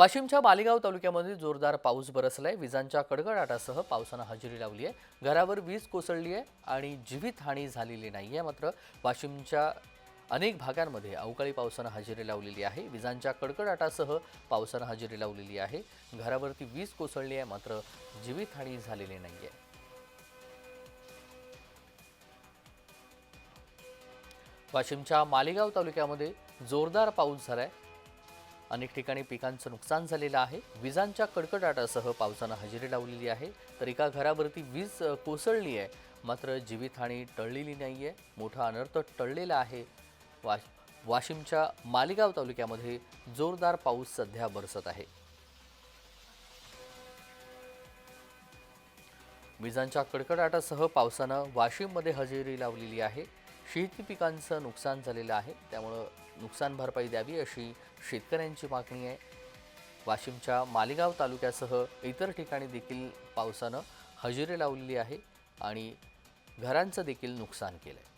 वाशिमच्या मालेगाव तालुक्यामध्ये जोरदार पाऊस बरसलाय. विजांच्या कडकडाटासह पावसानं हजेरी लावली आहे. घरावर वीज कोसळली आहे आणि जीवितहानी झालेली नाही आहे मात्र वाशिमच्या अनेक भागांमध्ये अवकाळी पावसानं हजेरी लावलेली आहे. विजांच्या कडकडाटासह पावसानं हजेरी लावलेली आहे. घरावरती वीज कोसळली आहे मात्र जीवितहानी झालेली नाही आहे वाशिमच्या मालेगाव तालुक्यामध्ये जोरदार पाऊस झाला आहे अनेक ठिकाणी पिकांचं नुकसान झालेलं आहे. विजांच्या कडकडाटासह पावसानं हजेरी लावलेली आहे. तर एका घरावरती वीज कोसळली आहे. मात्र जीवितहानी टळलेली नाही आहे मोठा अनर्थ टळलेला आहे. वाश वाशिमच्या मालेगाव तालुक्यामध्ये जोरदार पाऊस सध्या बरसत आहे. विजांच्या कडकडाटासह पावसानं वाशिममध्ये हजेरी लावलेली आहे. शेती पिकांचं नुकसान झालेलं आहे. त्यामुळं नुकसान भरपाई द्यावी अशी शेतकऱ्यांची मागणी आहे. वाशिमच्या मालेगाव तालुक्यासह इतर ठिकाणी देखील पावसानं हजेरी लावलेली आहे आणि घरांचं देखील नुकसान केलं आहे